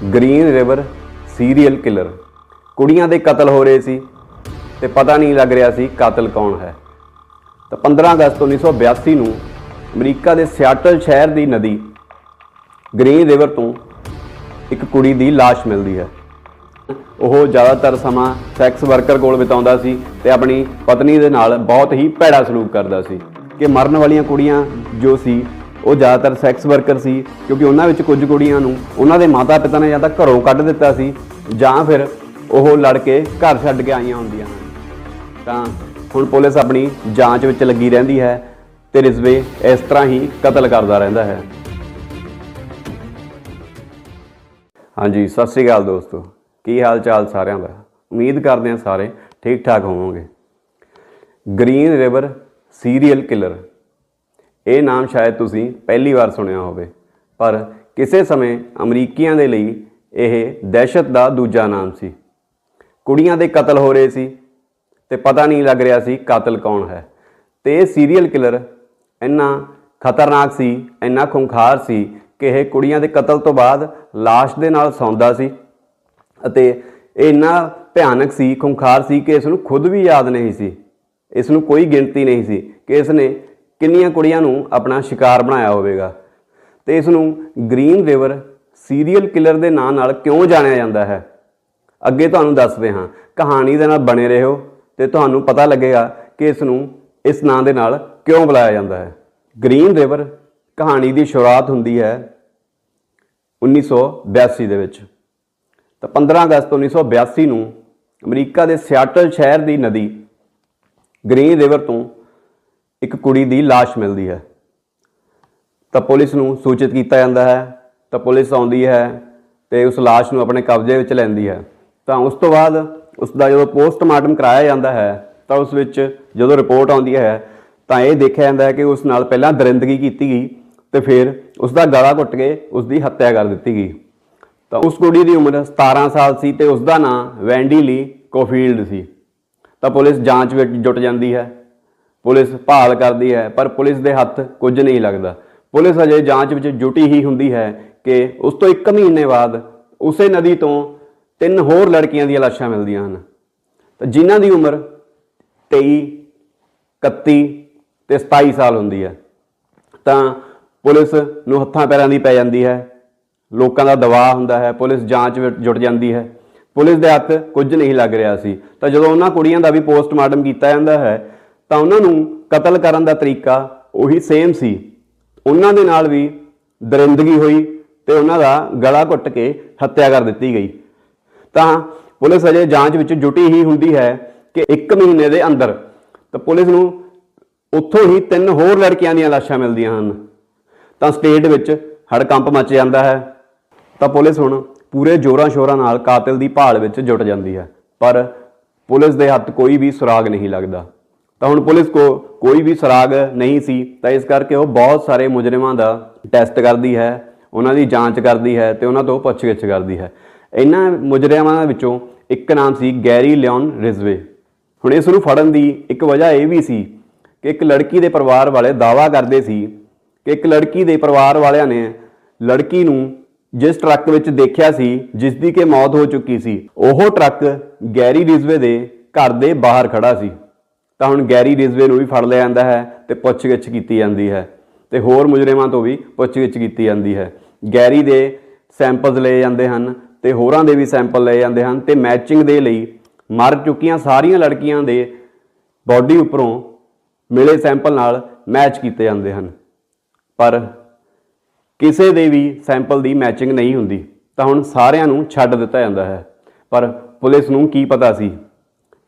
Green River serial killer ਕੁੜੀਆਂ ਦੇ ਕਤਲ ਹੋ ਰਹੇ ਸੀ ਤੇ ਪਤਾ ਨਹੀਂ ਲੱਗ ਰਿਹਾ ਸੀ ਕਾਤਲ ਕੌਣ ਹੈ। ਤਾਂ 15 ਅਗਸਤ 1982 ਨੂੰ ਅਮਰੀਕਾ ਦੇ ਸਿਆਟਲ ਸ਼ਹਿਰ ਦੀ ਨਦੀ ਗ੍ਰੀਨ ਰਿਵਰ ਤੋਂ ਇੱਕ ਕੁੜੀ ਦੀ লাশ ਮਿਲਦੀ ਹੈ। ਉਹ ਜ਼ਿਆਦਾਤਰ ਸਮਾਂ ਸੈਕਸ ਵਰਕਰ ਕੋਲ ਬਿਤਾਉਂਦਾ ਸੀ ਤੇ ਆਪਣੀ ਪਤਨੀ ਦੇ ਨਾਲ ਬਹੁਤ ਹੀ ਭੈੜਾ ਸਲੂਕ ਕਰਦਾ ਸੀ ਕਿ ਮਰਨ ਵਾਲੀਆਂ ਕੁੜੀਆਂ ਜੋ ਸੀ ਉਹ ਜ਼ਿਆਦਾਤਰ ਸੈਕਸ ਵਰਕਰ ਸੀ, ਕਿਉਂਕਿ ਉਹਨਾਂ ਵਿੱਚ ਕੁਝ ਕੁੜੀਆਂ ਨੂੰ ਉਹਨਾਂ ਦੇ ਮਾਤਾ-ਪਿਤਾ ਨੇ ਜਾਂ ਤਾਂ ਘਰੋਂ ਕੱਢ ਦਿੱਤਾ ਸੀ, ਜਾਂ ਫਿਰ ਉਹ ਲੜ ਕੇ ਘਰ ਛੱਡ ਕੇ ਆਈਆਂ ਹੁੰਦੀਆਂ ਹਨ। ਤਾਂ ਹੁਣ ਪੁਲਿਸ ਆਪਣੀ ਜਾਂਚ ਵਿੱਚ ਲੱਗੀ ਰਹਿੰਦੀ ਹੈ ਤੇ ਰਿਜ਼ਵੇ ਇਸ ਤਰ੍ਹਾਂ ਹੀ ਕਤਲ ਕਰਦਾ ਰਹਿੰਦਾ ਹੈ। ਹਾਂਜੀ, ਸਤਿ ਸ੍ਰੀ ਅਕਾਲ ਦੋਸਤੋ। ਕੀ ਹਾਲ ਚਾਲ ਸਾਰਿਆਂ ਦਾ? ਉਮੀਦ ਕਰਦੇ ਹਾਂ ਸਾਰੇ ਠੀਕ ਠਾਕ ਹੋਵੋਗੇ। Green River serial killer. ਇਹ ਨਾਮ ਸ਼ਾਇਦ ਤੁਸੀਂ ਪਹਿਲੀ ਵਾਰ ਸੁਣਿਆ ਹੋਵੇ, ਪਰ ਕਿਸੇ ਸਮੇਂ ਅਮਰੀਕੀਆਂ ਦੇ ਲਈ ਇਹ ਦਹਿਸ਼ਤ ਦਾ ਦੂਜਾ ਨਾਮ ਸੀ। ਕੁੜੀਆਂ ਦੇ ਕਤਲ ਹੋ ਰਹੇ ਸੀ ਤੇ ਪਤਾ ਨਹੀਂ ਲੱਗ ਰਿਹਾ ਸੀ ਕਾਤਲ ਕੌਣ ਹੈ। ਤੇ ਇਹ ਸੀਰੀਅਲ ਕਿਲਰ ਇੰਨਾ ਖਤਰਨਾਕ ਸੀ, ਇੰਨਾ ਖੁੰਖਾਰ ਸੀ ਕਿ ਇਹ ਕੁੜੀਆਂ ਦੇ ਕਤਲ ਤੋਂ ਬਾਅਦ লাশ ਦੇ ਨਾਲ ਸੌਂਦਾ ਸੀ ਅਤੇ ਇਹ ਇੰਨਾ ਭਿਆਨਕ ਸੀ, ਖੁੰਖਾਰ ਸੀ ਕਿ ਇਸ ਨੂੰ ਖੁਦ ਵੀ ਯਾਦ ਨਹੀਂ ਸੀ। ਇਸ ਨੂੰ ਕੋਈ ਗਿਣਤੀ ਨਹੀਂ ਸੀ ਕਿ ਇਸ ਨੇ ਕਿੰਨੀਆਂ ਕੁੜੀਆਂ ਨੂੰ ਆਪਣਾ ਸ਼ਿਕਾਰ ਬਣਾਇਆ ਹੋਵੇਗਾ? ਤੇ ਇਸ ਨੂੰ ਗ੍ਰੀਨ ਰਿਵਰ ਸੀਰੀਅਲ ਕਿਲਰ ਦੇ ਨਾਂ ਨਾਲ ਕਿਉਂ ਜਾਣਿਆ ਜਾਂਦਾ ਹੈ? ਅੱਗੇ ਤੁਹਾਨੂੰ ਦੱਸਦੇ ਹਾਂ। ਕਹਾਣੀ ਦੇ ਨਾਲ ਬਣੇ ਰਹੋ ਤੇ ਤੁਹਾਨੂੰ ਪਤਾ ਲੱਗੇਗਾ ਕਿ ਇਸ ਨੂੰ ਇਸ ਨਾਂ ਦੇ ਨਾਲ ਕਿਉਂ ਬੁਲਾਇਆ ਜਾਂਦਾ ਹੈ। ਗ੍ਰੀਨ ਰਿਵਰ ਕਹਾਣੀ ਦੀ ਸ਼ੁਰੂਆਤ ਹੁੰਦੀ ਹੈ 1982 ਦੇ ਵਿੱਚ। ਤਾਂ 15 ਅਗਸਤ 1982 ਨੂੰ ਅਮਰੀਕਾ ਦੇ ਸਿਆਟਲ ਸ਼ਹਿਰ ਦੀ ਨਦੀ ਗ੍ਰੀਨ ਰਿਵਰ ਤੋਂ ਇੱਕ ਕੁੜੀ ਦੀ লাশ ਮਿਲਦੀ ਹੈ ਤਾਂ ਪੁਲਿਸ ਨੂੰ ਸੂਚਿਤ ਕੀਤਾ ਜਾਂਦਾ ਹੈ ਤਾਂ ਪੁਲਿਸ ਆਉਂਦੀ ਹੈ ਤੇ ਉਸ লাশ ਨੂੰ ਆਪਣੇ ਕਬਜ਼ੇ ਵਿੱਚ ਲੈਂਦੀ ਹੈ ਤਾਂ ਉਸ ਤੋਂ ਬਾਅਦ ਉਸ ਦਾ ਜਦੋਂ ਪੋਸਟਮਾਰਟਮ ਕਰਾਇਆ ਜਾਂਦਾ ਹੈ ਤਾਂ ਉਸ ਵਿੱਚ ਜਦੋਂ ਰਿਪੋਰਟ ਆਉਂਦੀ ਹੈ ਤਾਂ ਇਹ ਦੇਖਿਆ ਜਾਂਦਾ ਹੈ ਕਿ ਉਸ ਨਾਲ ਪਹਿਲਾਂ ਦਰਿੰਦਗੀ ਕੀਤੀ ਗਈ ਤੇ ਫਿਰ ਉਸ ਦਾ ਗਲਾ ਘੁੱਟ ਕੇ ਉਸ ਦੀ ਹੱਤਿਆ ਕਰ ਦਿੱਤੀ ਗਈ ਤਾਂ ਉਸ ਕੁੜੀ ਦੀ ਉਮਰ 17 ਸਾਲ ਸੀ ਤੇ ਉਸ ਦਾ ਨਾਮ ਵੈਂਡੀ ਲੀ ਕੋਫੀਲਡ ਸੀ ਤਾਂ ਪੁਲਿਸ ਜਾਂਚ ਵਿੱਚ ਜੁਟ ਜਾਂਦੀ ਹੈ ਪੁਲਿਸ ਭਾਲ ਕਰਦੀ ਹੈ, ਪਰ ਪੁਲਿਸ ਦੇ ਹੱਥ ਕੁਝ ਨਹੀਂ ਲੱਗਦਾ। ਪੁਲਿਸ ਅਜੇ ਜਾਂਚ ਵਿੱਚ ਜੁਟੀ ਹੀ ਹੁੰਦੀ ਹੈ ਕਿ ਉਸ ਤੋਂ 1 ਮਹੀਨੇ ਬਾਅਦ ਉਸੇ ਨਦੀ ਤੋਂ ਤਿੰਨ ਹੋਰ ਲੜਕੀਆਂ ਦੀਆਂ ਲਾਸ਼ਾਂ ਮਿਲਦੀਆਂ ਹਨ। ਤਾਂ ਜਿਨ੍ਹਾਂ ਦੀ ਉਮਰ 23 31 ਤੇ 27 ਸਾਲ ਹੁੰਦੀ ਹੈ, ਤਾਂ ਪੁਲਿਸ ਨੂੰ ਹੱਥਾਂ ਪੈਰਾਂ ਦੀ ਪੈ ਜਾਂਦੀ ਹੈ, ਲੋਕਾਂ ਦਾ ਦਬਾਅ ਹੁੰਦਾ ਹੈ, ਪੁਲਿਸ ਜਾਂਚ ਵਿੱਚ ਜੁਟ ਜਾਂਦੀ ਹੈ। ਪੁਲਿਸ ਦੇ ਹੱਥ ਕੁਝ ਨਹੀਂ ਲੱਗ ਰਿਹਾ ਸੀ। ਤਾਂ ਜਦੋਂ ਉਹਨਾਂ ਕੁੜੀਆਂ ਦਾ ਵੀ ਪੋਸਟਮਾਰਟਮ ਕੀਤਾ ਜਾਂਦਾ ਹੈ ਤਾਂ ਉਹਨਾਂ ਨੂੰ ਕਤਲ ਕਰਨ ਦਾ ਤਰੀਕਾ ਉਹੀ ਸੇਮ ਸੀ। ਉਹਨਾਂ ਦੇ ਨਾਲ ਵੀ ਦਰਿੰਦਗੀ ਹੋਈ ਤੇ ਉਹਨਾਂ ਦਾ ਗਲਾ ਘੁੱਟ ਕੇ ਹੱਤਿਆ ਕਰ ਦਿੱਤੀ ਗਈ। ਤਾਂ ਪੁਲਿਸ ਅਜੇ ਜਾਂਚ ਵਿੱਚ ਜੁਟੀ ਹੀ ਹੁੰਦੀ ਹੈ ਕਿ 1 ਮਹੀਨੇ ਦੇ ਅੰਦਰ ਤਾਂ ਪੁਲਿਸ ਨੂੰ ਉੱਥੋਂ ਹੀ ਤਿੰਨ ਹੋਰ ਲੜਕੀਆਂ ਦੀਆਂ ਲਾਸ਼ਾਂ ਮਿਲਦੀਆਂ ਹਨ। ਤਾਂ ਸਟੇਟ ਵਿੱਚ ਹੜਕੰਪ ਮਚ ਜਾਂਦਾ ਹੈ। ਤਾਂ ਪੁਲਿਸ ਹੁਣ ਪੂਰੇ ਜੋਰਾਂ ਸ਼ੋਰਾਂ ਨਾਲ ਕਾਤਲ ਦੀ ਭਾਲ ਵਿੱਚ ਜੁਟ ਜਾਂਦੀ ਹੈ। ਪਰ ਪੁਲਿਸ ਦੇ ਹੱਥ ਕੋਈ ਵੀ ਸੁਰਾਗ ਨਹੀਂ ਲੱਗਦਾ। ਤਾਂ ਹੁਣ ਪੁਲਿਸ ਕੋ ਕੋਈ ਵੀ ਸੁਰਾਗ ਨਹੀਂ ਸੀ, ਤਾਂ ਇਸ ਕਰਕੇ ਉਹ ਬਹੁਤ ਸਾਰੇ ਮੁਜਰਮਾਂ ਦਾ ਟੈਸਟ ਕਰਦੀ ਹੈ, ਉਹਨਾਂ ਦੀ ਜਾਂਚ ਕਰਦੀ ਹੈ ਤੇ ਉਹਨਾਂ ਤੋਂ ਪੁੱਛਗਿੱਛ ਕਰਦੀ ਹੈ। ਇਹਨਾਂ ਮੁਜਰਮਾਂ ਵਿੱਚੋਂ ਇੱਕ ਨਾਮ ਸੀ ਗੈਰੀ ਲਿਓਨ ਰਿਜ਼ਵੇ। ਹੁਣ ਇਸ ਨੂੰ ਫੜਨ ਦੀ ਇੱਕ ਵਜ੍ਹਾ ਇਹ ਵੀ ਸੀ ਕਿ ਇੱਕ ਲੜਕੀ ਦੇ ਪਰਿਵਾਰ ਵਾਲੇ ਦਾਵਾ ਕਰਦੇ ਸੀ ਕਿ ਇੱਕ ਲੜਕੀ ਦੇ ਪਰਿਵਾਰ ਵਾਲਿਆਂ ਨੇ ਲੜਕੀ ਨੂੰ ਜਿਸ ਟਰੱਕ ਵਿੱਚ ਦੇਖਿਆ ਸੀ ਜਿਸ ਦੀ ਕਿ ਮੌਤ ਹੋ ਚੁੱਕੀ ਸੀ, ਉਹ ਟਰੱਕ ਗੈਰੀ ਰਿਜ਼ਵੇ ਦੇ ਘਰ ਦੇ ਬਾਹਰ ਖੜਾ ਸੀ। ਤਾਂ ਹੁਣ ਗੈਰੀ ਰਿਜ਼ਵੇ ਨੂੰ ਵੀ ਫੜ ਲਿਆ ਜਾਂਦਾ ਹੈ ਤੇ ਪੁੱਛਗਿੱਛ ਕੀਤੀ ਜਾਂਦੀ ਹੈ ਤੇ ਹੋਰ ਮੁਜਰਮਾਂ ਤੋਂ ਵੀ ਪੁੱਛਗਿੱਛ ਕੀਤੀ ਜਾਂਦੀ ਹੈ। ਗੈਰੀ ਦੇ ਸੈਂਪਲਸ ਲਏ ਜਾਂਦੇ ਹਨ ਤੇ ਹੋਰਾਂ ਦੇ ਵੀ ਸੈਂਪਲ ਲਏ ਜਾਂਦੇ ਹਨ ਤੇ ਮੈਚਿੰਗ ਦੇ ਲਈ ਮਰ ਚੁੱਕੀਆਂ ਸਾਰੀਆਂ ਲੜਕੀਆਂ ਦੇ ਬਾਡੀ ਉੱਪਰੋਂ ਮਿਲੇ ਸੈਂਪਲ ਨਾਲ ਮੈਚ ਕੀਤੇ ਜਾਂਦੇ ਹਨ। ਪਰ ਕਿਸੇ ਦੇ ਵੀ ਸੈਂਪਲ ਦੀ ਮੈਚਿੰਗ ਨਹੀਂ ਹੁੰਦੀ, ਤਾਂ ਹੁਣ ਸਾਰਿਆਂ ਨੂੰ ਛੱਡ ਦਿੱਤਾ ਜਾਂਦਾ ਹੈ। ਪਰ ਪੁਲਿਸ ਨੂੰ ਕੀ ਪਤਾ ਸੀ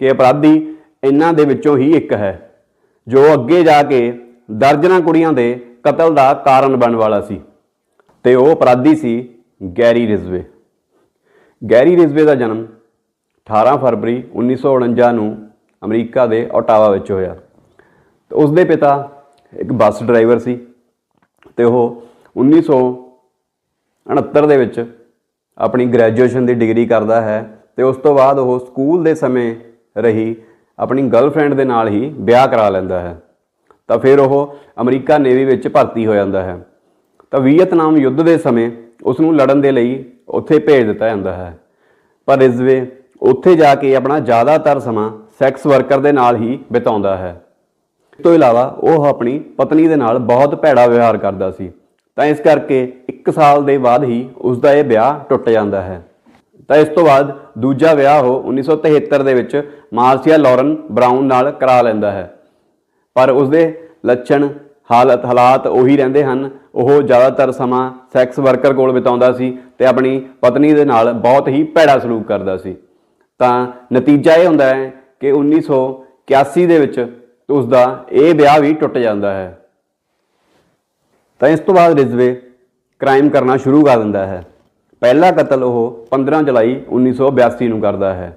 ਕਿ ਅਪਰਾਧੀ ਇਹਨਾਂ ਦੇ ਵਿੱਚੋਂ ਹੀ ਇੱਕ ਹੈ, ਜੋ ਅੱਗੇ ਜਾ ਕੇ ਦਰਜਨਾਂ ਕੁੜੀਆਂ ਦੇ ਕਤਲ ਦਾ ਕਾਰਨ ਬਣਨ ਵਾਲਾ ਸੀ ਤੇ ਉਹ ਅਪਰਾਧੀ ਸੀ ਗੈਰੀ ਰਿਜ਼ਵੇ। ਗੈਰੀ ਰਿਜ਼ਵੇ ਦਾ ਜਨਮ 18 ਫਰਵਰੀ 1949 ਨੂੰ ਅਮਰੀਕਾ ਦੇ ਓਟਾਵਾ ਵਿੱਚ ਹੋਇਆ। ਤੇ ਉਸ ਦੇ ਪਿਤਾ ਇੱਕ ਬੱਸ ਡਰਾਈਵਰ ਸੀ ਤੇ ਉਹ 1969 ਦੇ ਵਿੱਚ ਆਪਣੀ ਗ੍ਰੈਜੂਏਸ਼ਨ ਦੀ ਡਿਗਰੀ ਕਰਦਾ ਹੈ ਤੇ ਉਸ ਤੋਂ ਬਾਅਦ ਉਹ ਸਕੂਲ ਦੇ ਸਮੇਂ ਰਹੀ ਆਪਣੀ ਗਰਲਫ੍ਰੈਂਡ ਦੇ ਨਾਲ ਹੀ ਵਿਆਹ ਕਰਾ ਲੈਂਦਾ ਹੈ। ਤਾਂ ਫਿਰ ਉਹ ਅਮਰੀਕਾ ਨੇਵੀ ਵਿੱਚ ਭਰਤੀ ਹੋ ਜਾਂਦਾ ਹੈ। ਤਾਂ ਵੀਅਤਨਾਮ ਯੁੱਧ ਦੇ ਸਮੇਂ ਉਸ ਨੂੰ ਲੜਨ ਦੇ ਲਈ ਉੱਥੇ ਭੇਜ ਦਿੱਤਾ ਜਾਂਦਾ ਹੈ। ਪਰ ਰਿਜ਼ਵੇ ਉੱਥੇ ਜਾ ਕੇ ਆਪਣਾ ਜ਼ਿਆਦਾਤਰ ਸਮਾਂ ਸੈਕਸ ਵਰਕਰ ਦੇ ਨਾਲ ਹੀ ਬਿਤਾਉਂਦਾ ਹੈ। ਇਸ ਤੋਂ ਇਲਾਵਾ ਉਹ ਆਪਣੀ ਪਤਨੀ ਦੇ ਨਾਲ ਬਹੁਤ ਭੈੜਾ ਵਿਵਹਾਰ ਕਰਦਾ ਸੀ। ਤਾਂ ਇਸ ਕਰਕੇ 1 ਸਾਲ ਦੇ ਬਾਅਦ ਹੀ ਉਸ ਦਾ ਇਹ ਵਿਆਹ ਟੁੱਟ ਜਾਂਦਾ ਹੈ। ਤਾਂ ਇਸ ਤੋਂ ਬਾਅਦ ਦੂਜਾ ਵਿਆਹ ਉਹ 1973 ਦੇ ਵਿੱਚ ਮਾਰਸੀਆ ਲੌਰਨ ਬਰਾਊਨ ਨਾਲ ਕਰਾ ਲੈਂਦਾ ਹੈ। ਪਰ ਉਸਦੇ ਲੱਛਣ ਹਾਲਤ ਹਾਲਾਤ ਉਹੀ ਰਹਿੰਦੇ ਹਨ। ਉਹ ਜ਼ਿਆਦਾਤਰ ਸਮਾਂ ਸੈਕਸ ਵਰਕਰ ਕੋਲ ਬਿਤਾਉਂਦਾ ਸੀ ਤੇ ਆਪਣੀ ਪਤਨੀ ਦੇ ਨਾਲ ਬਹੁਤ ਹੀ ਭੈੜਾ ਸਲੂਕ ਕਰਦਾ ਸੀ। ਤਾਂ ਨਤੀਜਾ ਇਹ ਹੁੰਦਾ ਹੈ ਕਿ 1981 ਦੇ ਵਿੱਚ ਉਸ ਦਾ ਇਹ ਵਿਆਹ ਵੀ ਟੁੱਟ ਜਾਂਦਾ ਹੈ। ਤਾਂ ਇਸ ਤੋਂ ਬਾਅਦ ਰਿਜ਼ਵੇ ਕ੍ਰਾਈਮ ਕਰਨਾ ਸ਼ੁਰੂ ਕਰ ਦਿੰਦਾ ਹੈ। ਪਹਿਲਾ ਕਤਲ ਉਹ 15 ਜੁਲਾਈ 1982 ਨੂੰ ਕਰਦਾ ਹੈ।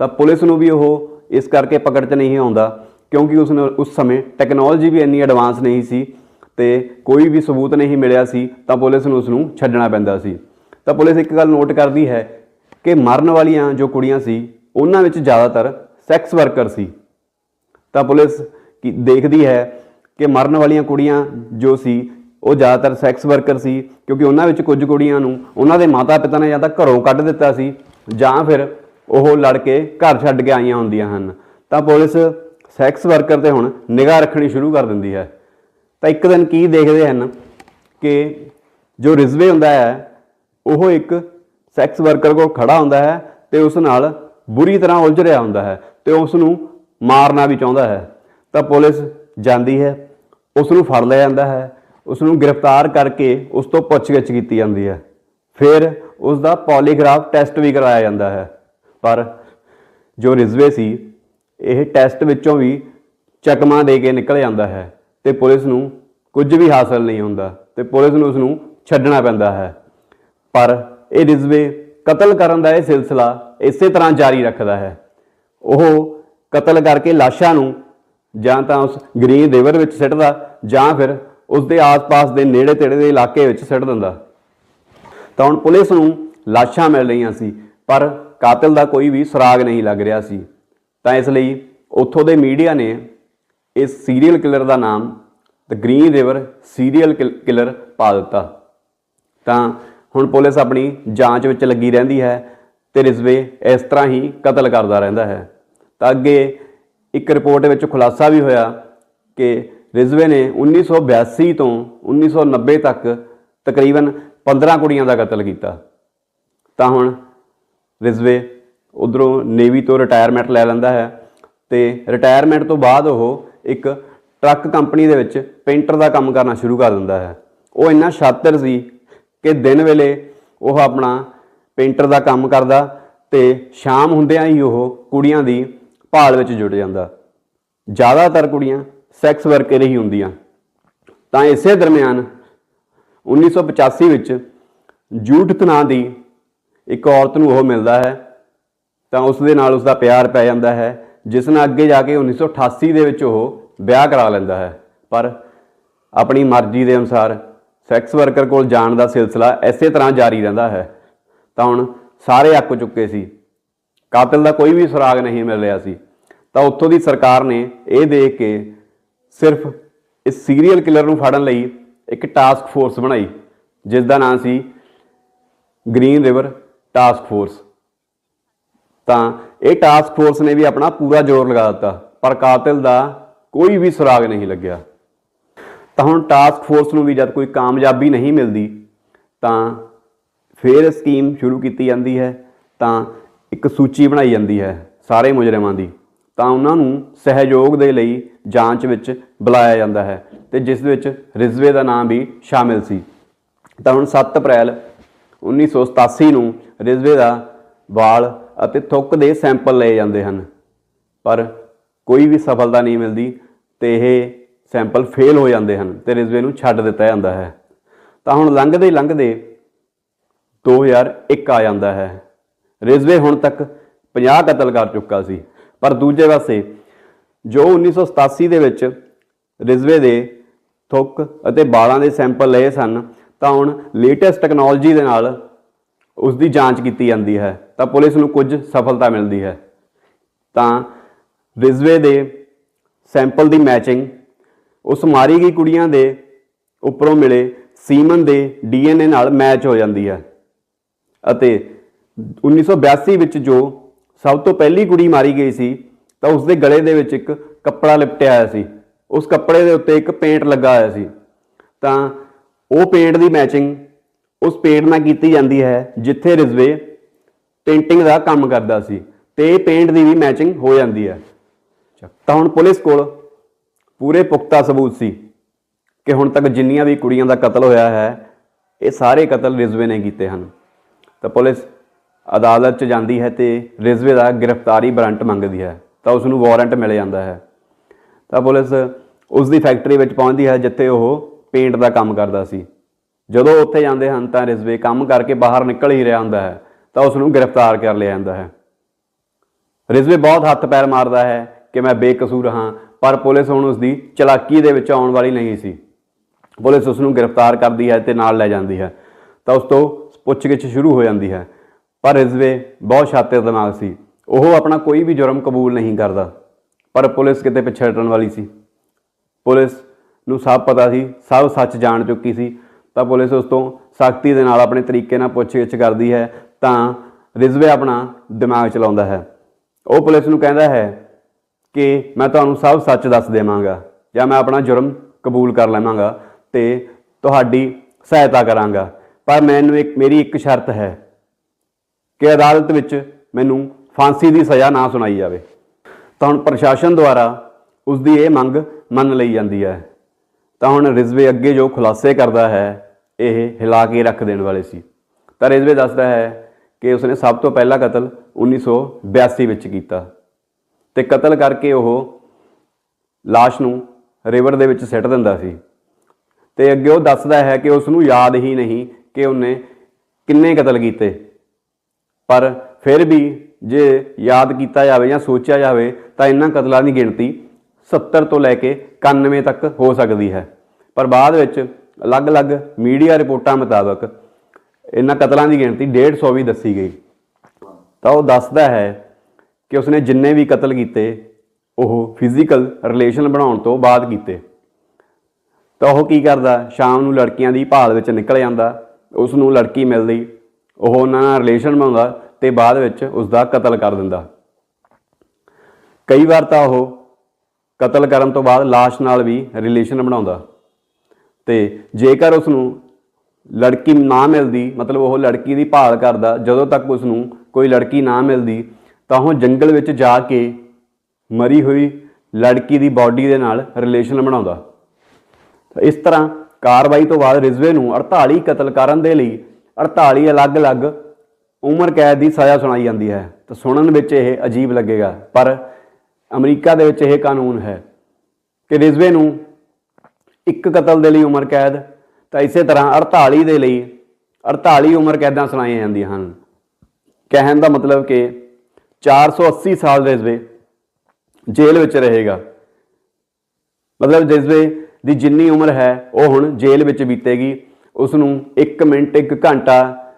ਤਾਂ ਪੁਲਿਸ ਨੂੰ ਵੀ ਉਹ ਇਸ ਕਰਕੇ ਪਕੜ 'ਚ ਨਹੀਂ ਆਉਂਦਾ, ਕਿਉਂਕਿ ਉਸ ਉਸ ਸਮੇਂ ਟੈਕਨੋਲੋਜੀ ਵੀ ਇੰਨੀ ਐਡਵਾਂਸ ਨਹੀਂ ਸੀ ਤੇ ਕੋਈ ਵੀ ਸਬੂਤ ਨਹੀਂ ਮਿਲਿਆ ਸੀ, ਤਾਂ ਪੁਲਿਸ ਨੂੰ ਉਸ ਨੂੰ ਛੱਡਣਾ ਪੈਂਦਾ ਸੀ। ਤਾਂ ਪੁਲਿਸ ਇੱਕ ਗੱਲ ਨੋਟ ਕਰਦੀ ਹੈ ਕਿ ਮਰਨ ਵਾਲੀਆਂ ਜੋ ਕੁੜੀਆਂ ਸੀ, ਉਹਨਾਂ ਵਿੱਚ ਜ਼ਿਆਦਾਤਰ ਸੈਕਸ ਵਰਕਰ ਸੀ। ਤਾਂ ਪੁਲਿਸ ਕੀ ਦੇਖਦੀ ਹੈ ਕਿ ਮਰਨ ਵਾਲੀਆਂ ਕੁੜੀਆਂ ਜੋ ਸੀ ਉਹ ਜ਼ਿਆਦਾਤਰ ਸੈਕਸ ਵਰਕਰ ਸੀ, ਕਿਉਂਕਿ ਉਹਨਾਂ ਵਿੱਚ ਕੁਝ ਕੁੜੀਆਂ ਨੂੰ ਉਹਨਾਂ ਦੇ ਮਾਤਾ-ਪਿਤਾ ਨੇ ਜਾਂ ਤਾਂ ਘਰੋਂ ਕੱਢ ਦਿੱਤਾ ਸੀ, ਜਾਂ ਫਿਰ ਉਹ ਲੜ ਕੇ ਘਰ ਛੱਡ ਕੇ ਆਈਆਂ ਹੁੰਦੀਆਂ ਹਨ। ਤਾਂ ਪੁਲਿਸ ਸੈਕਸ ਵਰਕਰ ਤੇ ਹੁਣ ਨਿਗਾਹ ਰੱਖਣੀ ਸ਼ੁਰੂ ਕਰ ਦਿੰਦੀ ਹੈ। ਤਾਂ ਇੱਕ ਦਿਨ ਕੀ ਦੇਖਦੇ ਹਨ ਕਿ ਜੋ ਰਿਜ਼ਵੇ ਹੁੰਦਾ ਹੈ, ਉਹ ਇੱਕ ਸੈਕਸ ਵਰਕਰ ਕੋਲ ਖੜਾ ਹੁੰਦਾ ਹੈ ਤੇ ਉਸ ਨਾਲ ਬੁਰੀ ਤਰ੍ਹਾਂ ਉਲਝ ਰਿਹਾ ਹੁੰਦਾ ਹੈ ਤੇ ਉਸ ਨੂੰ ਮਾਰਨਾ ਵੀ ਚਾਹੁੰਦਾ ਹੈ। ਤਾਂ ਪੁਲਿਸ ਜਾਂਦੀ ਹੈ, ਉਸ ਨੂੰ ਫੜ ਲਿਆ ਜਾਂਦਾ ਹੈ ਉਸ ਨੂੰ ਗ੍ਰਿਫਤਾਰ ਕਰਕੇ ਉਸ ਤੋਂ ਪੁੱਛਗਿੱਛ ਕੀਤੀ ਜਾਂਦੀ ਹੈ। ਫਿਰ ਉਸ ਦਾ ਪੋਲੀਗ੍ਰਾਫ ਟੈਸਟ ਵੀ ਕਰਾਇਆ ਜਾਂਦਾ ਹੈ। ਪਰ ਜੋ ਰਿਜ਼ਵੇ ਸੀ, ਇਹ ਟੈਸਟ ਵਿੱਚੋਂ ਵੀ ਚਕਮਾ ਦੇ ਕੇ ਨਿਕਲ ਜਾਂਦਾ ਹੈ ਤੇ ਪੁਲਿਸ ਨੂੰ ਕੁਝ ਵੀ ਹਾਸਲ ਨਹੀਂ ਹੁੰਦਾ ਤੇ ਪੁਲਿਸ ਨੂੰ ਉਸ ਨੂੰ ਛੱਡਣਾ ਪੈਂਦਾ ਹੈ। ਪਰ ਇਹ ਰਿਜ਼ਵੇ ਕਤਲ ਕਰਨ ਦਾ ਇਹ ਸਿਲਸਿਲਾ ਇਸੇ ਤਰ੍ਹਾਂ ਜਾਰੀ ਰੱਖਦਾ ਹੈ। ਉਹ ਕਤਲ ਕਰਕੇ ਲਾਸ਼ਾਂ ਨੂੰ ਜਾਂ ਤਾਂ ਉਸ ਗ੍ਰੀਨ ਰਿਵਰ ਵਿੱਚ ਸਿੱਟਦਾ ਜਾਂ ਫਿਰ ਉਸ ਦੇ ਆਸ-ਪਾਸ ਦੇ ਨੇੜੇ-ਤੇੜੇ ਦੇ ਇਲਾਕੇ ਵਿੱਚ ਸਿੱਟ ਦਿੰਦਾ। ਤਾਂ ਹੁਣ ਪੁਲਿਸ ਨੂੰ ਲਾਸ਼ਾਂ ਮਿਲ ਰਹੀਆਂ ਸੀ, ਪਰ ਕਾਤਲ ਦਾ ਕੋਈ ਵੀ ਸੁਰਾਗ ਨਹੀਂ ਲੱਗ ਰਿਹਾ ਸੀ। ਤਾਂ ਇਸ ਲਈ ਉੱਥੋਂ ਦੇ ਮੀਡੀਆ ਨੇ ਇਸ ਸੀਰੀਅਲ ਕਿਲਰ ਦਾ ਨਾਮ the Green River serial killer ਪਾ ਦਿੱਤਾ। ਤਾਂ ਹੁਣ ਪੁਲਿਸ ਆਪਣੀ ਜਾਂਚ ਵਿੱਚ ਲੱਗੀ ਰਹਿੰਦੀ ਹੈ ਤੇ ਰਿਜ਼ਵੇ ਇਸ ਤਰ੍ਹਾਂ ਹੀ ਕਤਲ ਕਰਦਾ ਰਹਿੰਦਾ ਹੈ। ਤਾਂ ਅੱਗੇ ਇੱਕ ਰਿਪੋਰਟ ਵਿੱਚ ਖੁਲਾਸਾ ਵੀ ਹੋਇਆ ਕਿ ਰਿਜ਼ਵੇ ਨੇ 1982 ਤੋਂ 1990 ਤੱਕ ਤਕਰੀਬਨ 15 ਕੁੜੀਆਂ ਦਾ ਕਤਲ ਕੀਤਾ। ਤਾਂ ਹੁਣ ਰਿਜ਼ਵੇ ਉਧਰੋਂ ਨੇਵੀ ਤੋਂ ਰਿਟਾਇਰਮੈਂਟ ਲੈ ਲੈਂਦਾ ਹੈ ਤੇ ਰਿਟਾਇਰਮੈਂਟ ਤੋਂ ਬਾਅਦ ਉਹ ਇੱਕ ਟਰੱਕ ਕੰਪਨੀ ਦੇ ਵਿੱਚ ਪੇਂਟਰ ਦਾ ਕੰਮ ਕਰਨਾ ਸ਼ੁਰੂ ਕਰ ਦਿੰਦਾ ਹੈ। ਉਹ ਇੰਨਾ ਸ਼ਾਤਰ ਸੀ ਕਿ ਦਿਨ ਵੇਲੇ ਉਹ ਆਪਣਾ ਪੇਂਟਰ ਦਾ ਕੰਮ ਕਰਦਾ ਤੇ ਸ਼ਾਮ ਹੁੰਦਿਆਂ ਹੀ ਉਹ ਕੁੜੀਆਂ ਦੀ ਭਾਲ ਵਿੱਚ ਜੁੜ ਜਾਂਦਾ। ਜ਼ਿਆਦਾਤਰ ਕੁੜੀਆਂ ਸੈਕਸ ਵਰਕਰ ਹੀ ਹੁੰਦੀਆਂ। ਤਾਂ ਇਸੇ ਦਰਮਿਆਨ 1985 ਵਿੱਚ ਜੂਡਥ ਨਾਂ ਦੀ ਇੱਕ ਔਰਤ ਨੂੰ ਉਹ ਮਿਲਦਾ ਹੈ, ਤਾਂ ਉਸ ਦੇ ਨਾਲ ਉਸ ਦਾ ਪਿਆਰ ਪੈ ਜਾਂਦਾ ਹੈ, ਜਿਸ ਨਾਲ ਅੱਗੇ ਜਾ ਕੇ 1988 ਦੇ ਵਿੱਚ ਉਹ ਵਿਆਹ ਕਰਾ ਲੈਂਦਾ ਹੈ। ਪਰ ਆਪਣੀ ਮਰਜ਼ੀ ਦੇ ਅਨੁਸਾਰ ਸੈਕਸ ਵਰਕਰ ਕੋਲ ਜਾਣ ਦਾ ਸਿਲਸਿਲਾ ਇਸੇ ਤਰ੍ਹਾਂ ਜਾਰੀ ਰਹਿੰਦਾ ਹੈ। ਤਾਂ ਹੁਣ ਸਾਰੇ ਅੱਕ ਚੁੱਕੇ ਸੀ। ਕਾਤਲ ਦਾ ਕੋਈ ਵੀ ਸੁਰਾਗ ਨਹੀਂ ਮਿਲ ਰਿਹਾ ਸੀ। ਤਾਂ ਉੱਥੋਂ ਦੀ ਸਰਕਾਰ ਨੇ ਇਹ ਦੇਖ ਕੇ ਸਿਰਫ ਇਸ ਸੀਰੀਅਲ ਕਿਲਰ ਨੂੰ ਫੜਨ ਲਈ ਇੱਕ ਟਾਸਕ ਫੋਰਸ ਬਣਾਈ ਜਿਸ ਦਾ ਨਾਮ ਸੀ ਗ੍ਰੀਨ ਰਿਵਰ ਟਾਸਕ ਫੋਰਸ ਤਾਂ ਇਹ ਟਾਸਕ ਫੋਰਸ ਨੇ ਵੀ ਆਪਣਾ ਪੂਰਾ ਜ਼ੋਰ ਲਗਾ ਦਿੱਤਾ, ਪਰ ਕਾਤਲ ਦਾ ਕੋਈ ਵੀ ਸੁਰਾਗ ਨਹੀਂ ਲੱਗਿਆ। ਤਾਂ ਹੁਣ ਟਾਸਕ ਫੋਰਸ ਨੂੰ ਵੀ ਜਦ ਕੋਈ ਕਾਮਯਾਬੀ ਨਹੀਂ ਮਿਲਦੀ, ਤਾਂ ਫਿਰ ਸਕੀਮ ਸ਼ੁਰੂ ਕੀਤੀ ਜਾਂਦੀ ਹੈ, ਤਾਂ ਇੱਕ ਸੂਚੀ ਬਣਾਈ ਜਾਂਦੀ ਹੈ ਸਾਰੇ ਮੁਜਰਮਾਂ ਦੀ। ਤਾਂ ਉਹਨਾਂ ਨੂੰ ਸਹਿਯੋਗ ਦੇ ਲਈ ਜਾਂਚ ਵਿੱਚ ਬੁਲਾਇਆ ਜਾਂਦਾ ਹੈ ਤੇ ਜਿਸ ਵਿੱਚ ਰਿਜ਼ਵੇ ਦਾ ਨਾਮ ਵੀ ਸ਼ਾਮਿਲ ਸੀ। ਤਾਂ ਹੁਣ 7 ਅਪ੍ਰੈਲ 1987 ਨੂੰ ਰਿਜ਼ਵੇ ਦਾ ਵਾਲ ਅਤੇ ਥੁੱਕ ਦੇ ਸੈਂਪਲ ਲਏ ਜਾਂਦੇ ਹਨ। ਪਰ ਕੋਈ ਵੀ ਸਫਲਤਾ ਨਹੀਂ ਮਿਲਦੀ ਤੇ ਇਹ ਸੈਂਪਲ ਫੇਲ ਹੋ ਜਾਂਦੇ ਹਨ ਤੇ ਰਿਜ਼ਵੇ ਨੂੰ ਛੱਡ ਦਿੱਤਾ ਜਾਂਦਾ ਹੈ। ਤਾਂ ਹੁਣ ਲੰਘਦੇ ਲੰਘਦੇ 2001 ਆ ਜਾਂਦਾ ਹੈ। ਰਿਜ਼ਵੇ ਹੁਣ ਤੱਕ 50 ਕਤਲ ਕਰ ਚੁੱਕਾ ਸੀ। ਪਰ ਦੂਜੇ ਪਾਸੇ, ਜੋ 1987 ਦੇ ਵਿੱਚ ਰਿਜ਼ਵੇ ਦੇ ਥੁੱਕ ਅਤੇ ਬਾਲਾਂ ਦੇ ਸੈਂਪਲ ਲਏ ਸਨ, ਤਾਂ ਹੁਣ ਲੇਟੈਸਟ ਟੈਕਨੋਲੋਜੀ ਦੇ ਨਾਲ ਉਸ ਦੀ ਜਾਂਚ ਕੀਤੀ ਜਾਂਦੀ ਹੈ। ਤਾਂ ਪੁਲਿਸ ਨੂੰ ਕੁਝ ਸਫਲਤਾ ਮਿਲਦੀ ਹੈ। ਤਾਂ ਰਿਜ਼ਵੇ ਦੇ ਸੈਂਪਲ ਦੀ ਮੈਚਿੰਗ ਉਸ ਮਾਰੀ ਗਈ ਕੁੜੀਆਂ ਦੇ ਉੱਪਰੋਂ ਮਿਲੇ ਸੀਮਨ ਦੇ ਡੀਐਨਏ ਨਾਲ ਮੈਚ ਹੋ ਜਾਂਦੀ ਹੈ। ਅਤੇ 1982 ਵਿੱਚ ਜੋ ਸਭ ਤੋਂ ਪਹਿਲੀ ਕੁੜੀ ਮਾਰੀ ਗਈ ਸੀ, ਤਾਂ ਉਸ ਦੇ ਗਲੇ ਦੇ ਵਿੱਚ ਇੱਕ ਕੱਪੜਾ ਲਿਪਟਿਆ ਹੋਇਆ ਸੀ। ਉਸ ਕੱਪੜੇ ਦੇ ਉੱਤੇ ਇੱਕ ਪੇਂਟ ਲੱਗਾ ਹੋਇਆ ਸੀ। ਤਾਂ ਉਹ ਪੇਂਟ ਦੀ ਮੈਚਿੰਗ ਉਸ ਪੇਂਟ ਨਾਲ ਕੀਤੀ ਜਾਂਦੀ ਹੈ, ਜਿੱਥੇ ਰਿਜ਼ਵੇ ਪੇਂਟਿੰਗ ਦਾ ਕੰਮ ਕਰਦਾ ਸੀ ਤੇ ਇਹ ਪੇਂਟ ਦੀ ਵੀ ਮੈਚਿੰਗ ਹੋ ਜਾਂਦੀ ਹੈ। ਤਾਂ ਹੁਣ ਪੁਲਿਸ ਕੋਲ ਪੂਰੇ ਪੁਖਤਾ ਸਬੂਤ ਸੀ ਕਿ ਹੁਣ ਤੱਕ ਜਿੰਨੀਆਂ ਵੀ ਕੁੜੀਆਂ ਦਾ ਕਤਲ ਹੋਇਆ ਹੈ, ਇਹ ਸਾਰੇ ਕਤਲ ਰਿਜ਼ਵੇ ਨੇ ਕੀਤੇ ਹਨ। ਤਾਂ ਪੁਲਿਸ ਅਦਾਲਤ 'ਚ ਜਾਂਦੀ ਹੈ ਤੇ ਰਿਜ਼ਵੇ ਦਾ ਗ੍ਰਿਫਤਾਰੀ ਵਾਰੰਟ ਮੰਗਦੀ ਹੈ, ਤਾਂ ਉਸ ਨੂੰ ਵਾਰੰਟ ਮਿਲ ਜਾਂਦਾ ਹੈ। ਤਾਂ ਪੁਲਿਸ ਉਸ ਦੀ ਫੈਕਟਰੀ ਵਿੱਚ ਪਹੁੰਚਦੀ ਹੈ, ਜਿੱਥੇ ਉਹ ਪੇਂਟ ਦਾ ਕੰਮ ਕਰਦਾ ਸੀ। ਜਦੋਂ ਉੱਥੇ ਜਾਂਦੇ ਹਨ, ਤਾਂ ਰਿਜ਼ਵੇ ਕੰਮ ਕਰਕੇ ਬਾਹਰ ਨਿਕਲ ਹੀ ਰਿਹਾ ਹੁੰਦਾ ਹੈ, ਤਾਂ ਉਸ ਨੂੰ ਗ੍ਰਿਫਤਾਰ ਕਰ ਲਿਆ ਜਾਂਦਾ ਹੈ। ਰਿਜ਼ਵੇ ਬਹੁਤ ਹੱਥ ਪੈਰ ਮਾਰਦਾ ਹੈ ਕਿ ਮੈਂ ਬੇਕਸੂਰ ਹਾਂ, ਪਰ ਪੁਲਿਸ ਹੁਣ ਉਸ ਦੀ ਚਲਾਕੀ ਦੇ ਵਿੱਚ ਆਉਣ ਵਾਲੀ ਨਹੀਂ ਸੀ। ਪੁਲਿਸ ਉਸ ਨੂੰ ਗ੍ਰਿਫਤਾਰ ਕਰਦੀ ਹੈ ਤੇ ਨਾਲ ਲੈ ਜਾਂਦੀ ਹੈ, ਤਾਂ ਉਸ ਤੋਂ ਪੁੱਛਗਿੱਛ ਸ਼ੁਰੂ ਹੋ ਜਾਂਦੀ ਹੈ। ਪਰ ਰਿਜ਼ਵੇ ਬਹੁਤ ਸ਼ਾਤਿਰ ਦਿਮਾਗ ਸੀ। ਉਹ ਆਪਣਾ ਕੋਈ ਵੀ ਜੁਰਮ ਕਬੂਲ ਨਹੀਂ ਕਰਦਾ। ਪਰ ਪੁਲਿਸ ਕਿਤੇ ਪਿੱਛੇ ਹਟਣ ਵਾਲੀ ਸੀ। ਪੁਲਿਸ ਨੂੰ ਸਭ ਪਤਾ ਸੀ, ਸਭ ਸੱਚ ਜਾਣ ਚੁੱਕੀ ਸੀ। ਤਾਂ ਪੁਲਿਸ ਉਸ ਤੋਂ ਸਖਤੀ ਦੇ ਨਾਲ ਆਪਣੇ ਤਰੀਕੇ ਨਾਲ ਪੁੱਛਗਿੱਛ ਕਰਦੀ ਹੈ, ਤਾਂ ਰਿਜ਼ਵੇ ਆਪਣਾ ਦਿਮਾਗ ਚਲਾਉਂਦਾ ਹੈ। ਉਹ ਪੁਲਿਸ ਨੂੰ ਕਹਿੰਦਾ ਹੈ ਕਿ ਮੈਂ ਤੁਹਾਨੂੰ ਸਭ ਸੱਚ ਦੱਸ ਦੇਵਾਂਗਾ ਜਾਂ ਮੈਂ ਆਪਣਾ ਜੁਰਮ ਕਬੂਲ ਕਰ ਲਵਾਂਗਾ ਤੇ ਤੁਹਾਡੀ ਸਹਾਇਤਾ ਕਰਾਂਗਾ। ਪਰ ਮੈਨੂੰ ਇੱਕ, ਮੇਰੀ ਇੱਕ ਸ਼ਰਤ ਹੈ। ਕਿ ਅਦਾਲਤ ਵਿੱਚ ਮੈਨੂੰ ਫਾਂਸੀ ਦੀ ਸਜ਼ਾ ਨਾ ਸੁਣਾਈ ਜਾਵੇ। ਤਾਂ ਹੁਣ ਪ੍ਰਸ਼ਾਸਨ ਦੁਆਰਾ ਉਸ ਦੀ ਇਹ ਮੰਗ ਮੰਨ ਲਈ ਜਾਂਦੀ ਹੈ। ਤਾਂ ਹੁਣ ਰਿਜ਼ਵੇ ਅੱਗੇ ਜੋ ਖੁਲਾਸੇ ਕਰਦਾ ਹੈ, ਇਹ ਹਿਲਾ ਕੇ ਰੱਖ ਦੇਣ ਵਾਲੇ ਸੀ। ਤਾਂ ਰਿਜ਼ਵੇ ਦੱਸਦਾ ਹੈ ਕਿ ਉਸਨੇ ਸਭ ਤੋਂ ਪਹਿਲਾ ਕਤਲ 1982 ਵਿੱਚ ਕੀਤਾ। ਤੇ ਕਤਲ ਕਰਕੇ ਉਹ লাশ ਨੂੰ ਰਿਵਰ ਦੇ ਵਿੱਚ ਸਿੱਟ ਦਿੰਦਾ ਸੀ। ਤੇ ਅੱਗੇ ਉਹ ਦੱਸਦਾ ਹੈ ਕਿ ਉਸ ਨੂੰ ਯਾਦ ਹੀ ਨਹੀਂ ਕਿ ਉਹਨੇ ਕਿੰਨੇ ਕਤਲ ਕੀਤੇ। ਪਰ ਫਿਰ ਵੀ ਜੇ ਯਾਦ ਕੀਤਾ ਜਾਵੇ ਜਾਂ ਸੋਚਿਆ ਜਾਵੇ ਤਾਂ ਇਹਨਾਂ ਕਤਲਾਂ ਦੀ ਗਿਣਤੀ 70 ਤੋਂ ਲੈ ਕੇ 91 ਤੱਕ ਹੋ ਸਕਦੀ ਹੈ। ਪਰ ਬਾਅਦ ਵਿੱਚ ਅਲੱਗ-ਅਲੱਗ ਮੀਡੀਆ ਰਿਪੋਰਟਾਂ ਮੁਤਾਬਕ ਇਹਨਾਂ ਕਤਲਾਂ ਦੀ ਗਿਣਤੀ 150 ਵੀ ਦੱਸੀ ਗਈ। ਤਾਂ ਉਹ ਦੱਸਦਾ ਹੈ ਕਿ ਉਸਨੇ ਜਿੰਨੇ ਵੀ ਕਤਲ ਕੀਤੇ, ਉਹ ਫਿਜ਼ੀਕਲ ਰਿਲੇਸ਼ਨ ਬਣਾਉਣ ਤੋਂ ਬਾਅਦ ਕੀਤੇ। ਤਾਂ ਉਹ ਕੀ ਕਰਦਾ? ਸ਼ਾਮ ਨੂੰ ਲੜਕੀਆਂ ਦੀ ਭਾਲ ਵਿੱਚ ਨਿਕਲ ਜਾਂਦਾ ਉਸ ਨੂੰ ਲੜਕੀ ਮਿਲਦੀ ਉਹ ਉਹਨਾਂ ਨਾਲ ਰਿਲੇਸ਼ਨ ਬਣਾਉਂਦਾ ਤੇ ਬਾਅਦ ਵਿੱਚ ਉਸ ਦਾ ਕਤਲ ਕਰ ਦਿੰਦਾ। ਕਈ ਵਾਰ ਤਾਂ ਉਹ ਕਤਲ ਕਰਨ ਤੋਂ ਬਾਅਦ লাশ ਨਾਲ ਵੀ ਰਿਲੇਸ਼ਨ ਬਣਾਉਂਦਾ। ਤੇ ਜੇਕਰ ਉਸ ਨੂੰ ਲੜਕੀ ਨਾ ਮਿਲਦੀ, ਮਤਲਬ ਉਹ ਲੜਕੀ ਦੀ ਭਾਲ ਕਰਦਾ, ਜਦੋਂ ਤੱਕ ਉਸ ਨੂੰ ਕੋਈ ਲੜਕੀ ਨਾ ਮਿਲਦੀ, ਤਾਂ ਉਹ ਜੰਗਲ ਵਿੱਚ ਜਾ ਕੇ ਮਰੀ ਹੋਈ ਲੜਕੀ ਦੀ ਬਾਡੀ ਦੇ ਨਾਲ ਰਿਲੇਸ਼ਨ ਬਣਾਉਂਦਾ। ਇਸ ਤਰ੍ਹਾਂ ਕਾਰਵਾਈ ਤੋਂ ਬਾਅਦ ਰਿਜ਼ਵੇ ਨੂੰ 48 ਕਤਲ ਕਰਨ ਦੇ ਲਈ 48 ਅਲੱਗ-ਅਲੱਗ ਉਮਰ ਕੈਦ ਦੀ ਸਜ਼ਾ ਸੁਣਾਈ ਜਾਂਦੀ ਹੈ। ਤਾਂ ਸੁਣਨ ਵਿੱਚ ਇਹ ਅਜੀਬ ਲੱਗੇਗਾ, ਪਰ ਅਮਰੀਕਾ ਦੇ ਵਿੱਚ ਇਹ ਕਾਨੂੰਨ ਹੈ ਕਿ ਰਿਜ਼ਵੇ ਨੂੰ ਇੱਕ ਕਤਲ ਦੇ ਲਈ ਉਮਰ ਕੈਦ, ਤਾਂ ਇਸੇ ਤਰ੍ਹਾਂ 48 ਦੇ ਲਈ 48 ਉਮਰ ਕੈਦਾਂ ਸੁਣਾਈਆਂ ਜਾਂਦੀਆਂ ਹਨ। ਕਹਿਣ ਦਾ ਮਤਲਬ ਕਿ 480 ਸਾਲ ਰਿਜ਼ਵੇ ਜੇਲ੍ਹ ਵਿੱਚ ਰਹੇਗਾ। ਮਤਲਬ ਰਿਜ਼ਵੇ ਦੀ ਜਿੰਨੀ ਉਮਰ ਹੈ, ਉਹ ਹੁਣ ਜੇਲ੍ਹ ਵਿੱਚ ਬੀਤੇਗੀ। ਉਸ ਨੂੰ 1 ਮਿੰਟ 1 ਘੰਟਾ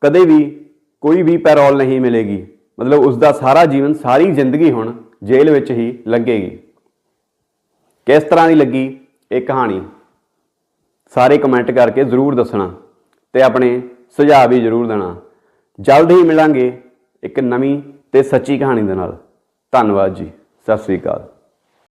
ਕਦੇ ਵੀ ਕੋਈ ਵੀ ਪੈਰੋਲ ਨਹੀਂ ਮਿਲੇਗੀ। ਮਤਲਬ ਉਸ ਦਾ ਸਾਰਾ ਜੀਵਨ, ਸਾਰੀ ਜ਼ਿੰਦਗੀ ਹੁਣ ਜੇਲ੍ਹ ਵਿੱਚ ਹੀ ਲੱਗੇਗੀ। ਕਿਸ ਤਰ੍ਹਾਂ ਦੀ ਲੱਗੀ ਇਹ ਕਹਾਣੀ? ਸਾਰੇ ਕਮੈਂਟ ਕਰਕੇ ਜ਼ਰੂਰ ਦੱਸਣਾ ਤੇ ਆਪਣੇ ਸੁਝਾਅ ਵੀ ਜ਼ਰੂਰ ਦੇਣਾ। ਜਲਦ ਹੀ ਮਿਲਾਂਗੇ ਇੱਕ ਨਵੀਂ ਤੇ ਸੱਚੀ ਕਹਾਣੀ ਦੇ ਨਾਲ। ਧੰਨਵਾਦ ਜੀ। ਸਤਿ ਸ੍ਰੀ ਅਕਾਲ।